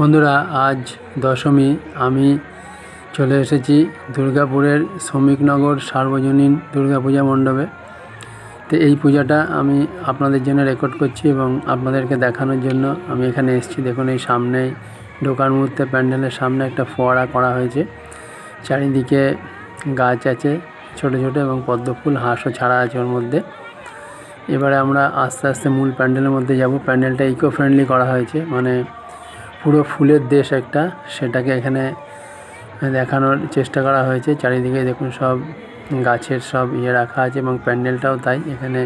বন্ধুরা, আজ দশমী। আমি চলে এসেছি দুর্গাপুরের শ্রমিকনগর সার্বজনীন দুর্গাপূজা মণ্ডপে। তো এই পূজাটা আমি আপনাদের জন্য রেকর্ড করছি এবং আপনাদেরকে দেখানোর জন্য আমি এখানে এসেছি। দেখুন, এই সামনে ঢোকার মুহূর্তে প্যান্ডেলের সামনে একটা ফোয়ারা করা হয়েছে। চারিদিকে গাছ আছে, ছোট ছোট এবং পদ্মফুল হাঁসও ছাড়া আছে ওর মধ্যে। এবারে আমরা আস্তে আস্তে মূল প্যান্ডেলের মধ্যে যাব। প্যান্ডেলটা ইকো ফ্রেন্ডলি করা হয়েছে মানে পুরো ফুলের দেশ একটা। সেটাকে এখানে দেখানোর চেষ্টা করা হয়েছে। চারিদিকে দেখুন সব গাছের সব ইয়ে রাখা আছে এবং প্যান্ডেলটাও তাই। এখানে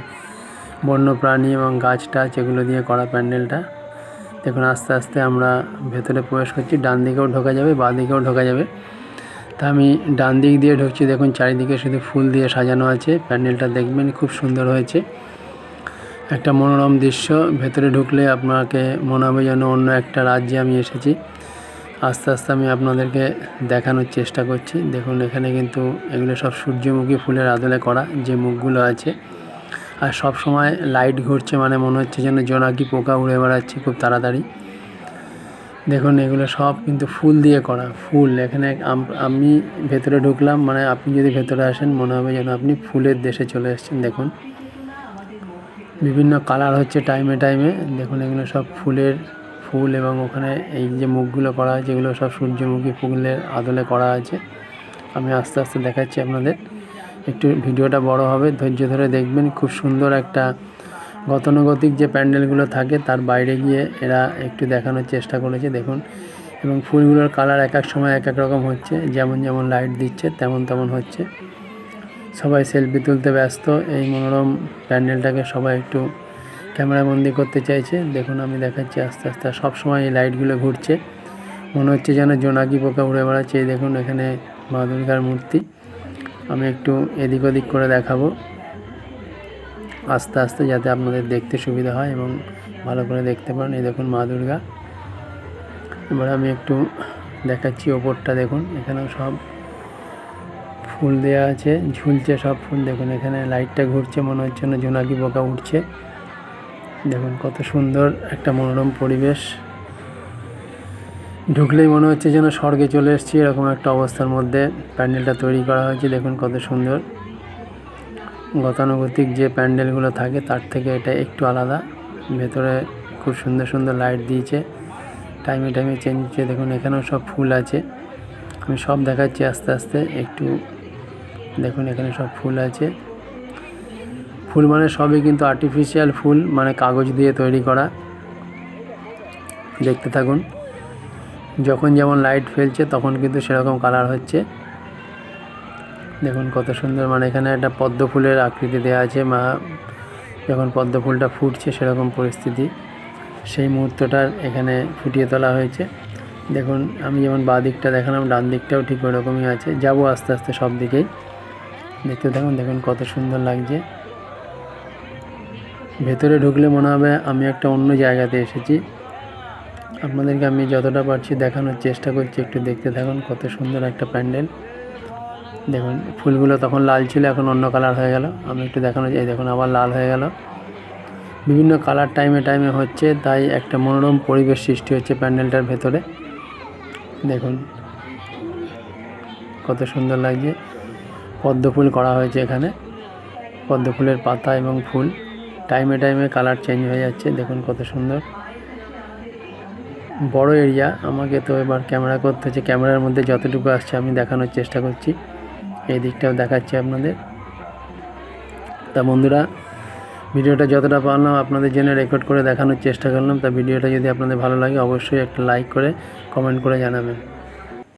বন্য প্রাণী এবং গাছ টাছ এগুলো দিয়ে করা প্যান্ডেলটা। দেখুন আস্তে আস্তে আমরা ভেতরে প্রবেশ করছি। ডান দিকেও ঢোকা যাবে, বাঁ দিকেও ঢোকা যাবে। তা আমি ডান দিক দিয়ে ঢুকছি। দেখুন চারিদিকে শুধু ফুল দিয়ে সাজানো আছে। প্যান্ডেলটা দেখবেন খুব সুন্দর হয়েছে। একটা মনোরম দৃশ্য। ভেতরে ঢুকলে আপনাকে মনে হবে যেন অন্য একটা রাজ্যে আমি এসেছি। আস্তে আস্তে আমি আপনাদেরকে দেখানোর চেষ্টা করছি। দেখুন, এখানে কিন্তু এগুলো সব সূর্যমুখী ফুলের আদলে করা যে মুখগুলো আছে। আর সব সময় লাইট ঘুরছে মানে মনে হচ্ছে যেন জোনাকি পোকা উড়ে বেড়াচ্ছে খুব তাড়াতাড়ি। দেখুন, এগুলো সব কিন্তু ফুল দিয়ে করা, ফুল। এখানে আমি ভেতরে ঢুকলাম মানে আপনি যদি ভেতরে আসেন মনে হবে যেন আপনি ফুলের দেশে চলে এসেছেন। দেখুন বিভিন্ন কালার হচ্ছে টাইমে টাইমে। দেখুন, এগুলো সব ফুলের ফুল এবং ওখানে এই যে মুখগুলো করা আছে, এগুলো সব সূর্যমুখী ফুলের আদলে করা আছে। আমি আস্তে আস্তে দেখাচ্ছি আপনাদের। একটু ভিডিওটা বড় হবে, ধৈর্য ধরে দেখবেন। খুব সুন্দর একটা গতানুগতিক যে প্যান্ডেলগুলো থাকে, তার বাইরে গিয়ে এরা একটু দেখানোর চেষ্টা করেছে, দেখুন। এবং ফুলগুলোর কালার এক এক সময় এক এক রকম হচ্ছে, যেমন যেমন লাইট দিচ্ছে, তেমন তেমন হচ্ছে। সবাই সেলফি তুলতে ব্যস্ত। এই মনোরম প্যান্ডেলটাকে সবাই একটু ক্যামেরা বন্দি করতে চাইছে। দেখুন, আমি দেখাচ্ছি আস্তে আস্তে। সব সময় এই লাইটগুলো ঘুরছে। মনে হচ্ছে যেন জোনাকি পোকা উড়ে বেড়াচ্ছে। এই দেখুন, এখানে মা দুর্গার মূর্তি। আমি একটু এদিক ওদিক করে দেখাবো। আস্তে আস্তে যাতে আপনাদের দেখতে সুবিধা হয় এবং ভালো করে দেখতে পারেন। এই দেখুন, মা দুর্গা। এবার আমি একটু দেখাচ্ছি ওপরটা। দেখুন, এখানেও সব ফুল দেওয়া আছে, ঝুলছে সব ফুল। দেখুন, এখানে লাইটটা ঘুরছে, মনে হচ্ছে না জোনাকি পোকা উঠছে। দেখুন, কত সুন্দর একটা মনোরম পরিবেশ। ঢুকলেই মনে হচ্ছে যেন স্বর্গে চলে এসেছি, এরকম একটা অবস্থার মধ্যে প্যান্ডেলটা তৈরি করা হয়েছে। দেখুন, কত সুন্দর। গতানুগতিক যে প্যান্ডেলগুলো থাকে, তার থেকে এটা একটু আলাদা। ভেতরে খুব সুন্দর সুন্দর লাইট দিয়েছে। টাইমে টাইমে চেঞ্জ হচ্ছে। দেখুন, এখানেও সব ফুল আছে। আমি সব দেখাচ্ছি আস্তে আস্তে, একটু দেখুন, এখানে সব ফুল আছে। ফুল মানে সবই কিন্তু আর্টিফিশিয়াল ফুল মানে কাগজ দিয়ে তৈরি করা। দেখতে থাকুন, যখন যেমন লাইট ফেলছে, তখন কিন্তু সেরকম কালার হচ্ছে। দেখুন, কত সুন্দর মানে এখানে একটা পদ্ম ফুলের আকৃতি দেওয়া আছে, মা, যখন পদ্ম ফুলটা ফুটছে, সেরকম পরিস্থিতি। সেই মুহূর্তটার এখানে ফুটিয়ে তোলা হয়েছে। দেখুন, আমি যেমন বাঁ দিকটা দেখালাম, ডান দিকটাও ঠিক ওরকমই আছে। যাব আস্তে আস্তে সব দিকেই। দেখতে থাকুন, দেখুন কত সুন্দর লাগছে। ভেতরে ঢুকলে মনে হবে আমি একটা অন্য জায়গাতে এসেছি। আপনাদেরকে আমি যতটা পারছি দেখানোর চেষ্টা করছি, একটু দেখতে থাকুন কত সুন্দর একটা প্যান্ডেল। দেখুন, ফুলগুলো তখন লাল ছিল, এখন অন্য কালার হয়ে গেল। আমি একটু দেখানো যাই দেখুন, আবার লাল হয়ে গেল। বিভিন্ন কালার টাইমে টাইমে হচ্ছে, তাই একটা মনোরম পরিবেশ সৃষ্টি হচ্ছে প্যান্ডেলটার ভেতরে। দেখুন, কত সুন্দর লাগছে। পদ্ম ফুল করা হয়েছে এখানে। পদ্ম ফুলের পাতা এবং ফুল। টাইমে টাইমে কালার চেঞ্জ হয়ে যাচ্ছে, দেখুন কত সুন্দর। বড় এরিয়া আমাকে তো এবার ক্যামেরা করতে হচ্ছে। ক্যামেরার মধ্যে যতটুকু আসছে আমি দেখানোর চেষ্টা করছি। এই দিকটাও দেখাচ্ছি আপনাদের। তা বন্ধুরা, ভিডিওটা যতটা পারলাম আপনাদের জন্য রেকর্ড করে দেখানোর চেষ্টা করলাম। তা ভিডিওটা যদি আপনাদের ভালো লাগে, অবশ্যই একটা লাইক করে কমেন্ট করে জানাবেন।